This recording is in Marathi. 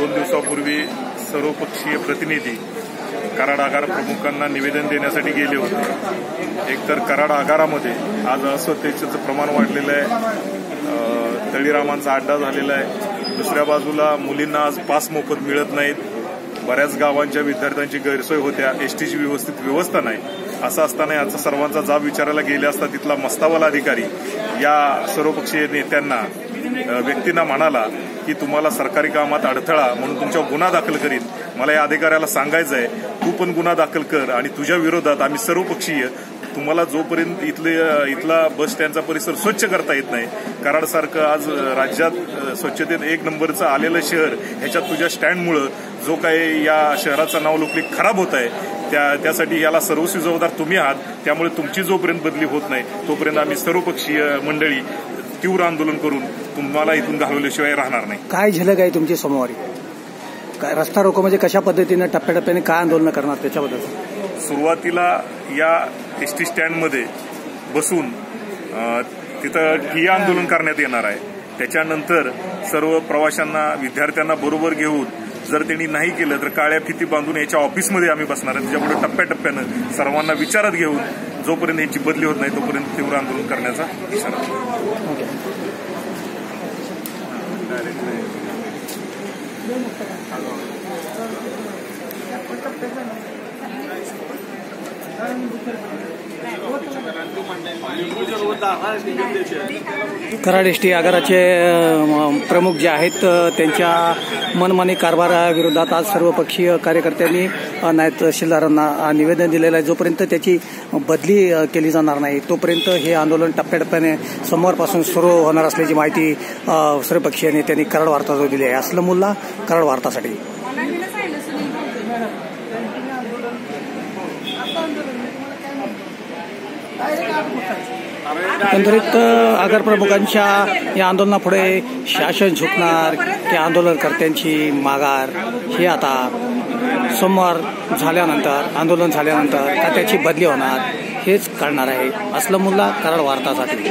दोन दिवसापूर्वी सर्वपक्षीय प्रतिनिधी कराड आगार प्रमुखांना निवेदन देण्यासाठी गेले होते. एकतर कराड आगारामध्ये आज अस्वच्छतेचं प्रमाण वाढलेलं आहे. तळीरामांचा अड्डा झालेला आहे. दुसऱ्या बाजूला मुलींना आज पास मोफत मिळत नाहीत. बऱ्याच गावांच्या विद्यार्थ्यांची गैरसोय होत्या. एसटीची व्यवस्थित व्यवस्था नाही. असं असताना याचा सर्वांचा जाब विचारायला गेले असता तिथला मस्तावाला अधिकारी या सर्वपक्षीय नेत्यांना व्यक्तींना म्हणाला की तुम्हाला सरकारी कामात अडथळा म्हणून तुमच्यावर गुन्हा दाखल करीन. मला या अधिकाऱ्याला सांगायचं आहे तू पण गुन्हा दाखल कर आणि तुझ्या विरोधात आम्ही सर्वपक्षीय तुम्हाला जोपर्यंत इथले इथला बस स्टँडचा परिसर स्वच्छ करता येत नाही कराडसारखं आज राज्यात स्वच्छतेत एक नंबरचं आलेलं शहर ह्याच्यात तुझ्या स्टँडमुळं जो काही या शहराचं नाव लोकली खराब होत आहे त्या त्यासाठी याला सर्वस्वी जबाबदार तुम्ही आहात त्यामुळे तुमची जोपर्यंत बदली होत नाही तोपर्यंत आम्ही सर्वपक्षीय मंडळी तीव्र आंदोलन करून तुम्हाला इथून घालवल्याशिवाय राहणार नाही. काय झलक आहे तुमची सोमवारी काय रस्ता रोको म्हणजे कशा पद्धतीनं टप्प्याटप्प्याने काय आंदोलन करणार त्याच्याबद्दल? सुरुवातीला या एस टी स्टँडमध्ये बसून तिथं ठिय्या आंदोलन करण्यात येणार आहे. त्याच्यानंतर सर्व प्रवाशांना विद्यार्थ्यांना बरोबर घेऊन जर त्यांनी नाही केलं तर काळ्या फिती बांधून याच्या ऑफिसमध्ये आम्ही बसणार आहे. त्याच्यामुळे टप्प्याटप्प्यानं सर्वांना विचारात घेऊन जोपर्यंत याची बदली होत नाही तोपर्यंत तीव्र आंदोलन करण्याचा इशारा. कराड एस टी आगाराचे प्रमुख जे आहेत त्यांच्या मनमानी कारभाराविरोधात आज सर्वपक्षीय कार्यकर्त्यांनी नायब तहसीलदारांना निवेदन दिलेलं आहे. जोपर्यंत त्याची बदली केली जाणार नाही तोपर्यंत हे आंदोलन टप्प्याटप्प्याने सोमवारपासून सुरू होणार असल्याची माहिती सर्वपक्षीय नेत्यांनी कराड वार्तावर दिली आहे. असलं मुल्ला कराड वार्तासाठी. एकंदरीत अं, आगार प्रमुखांच्या या आंदोलनापुढे शासन झुकणार की आंदोलनकर्त्यांची माघार हे आता सोमवार झाल्यानंतर आंदोलन झाल्यानंतर का त्याची बदली होणार हेच कळणार आहे. असलं मुल्ला कराड वार्तासाठी.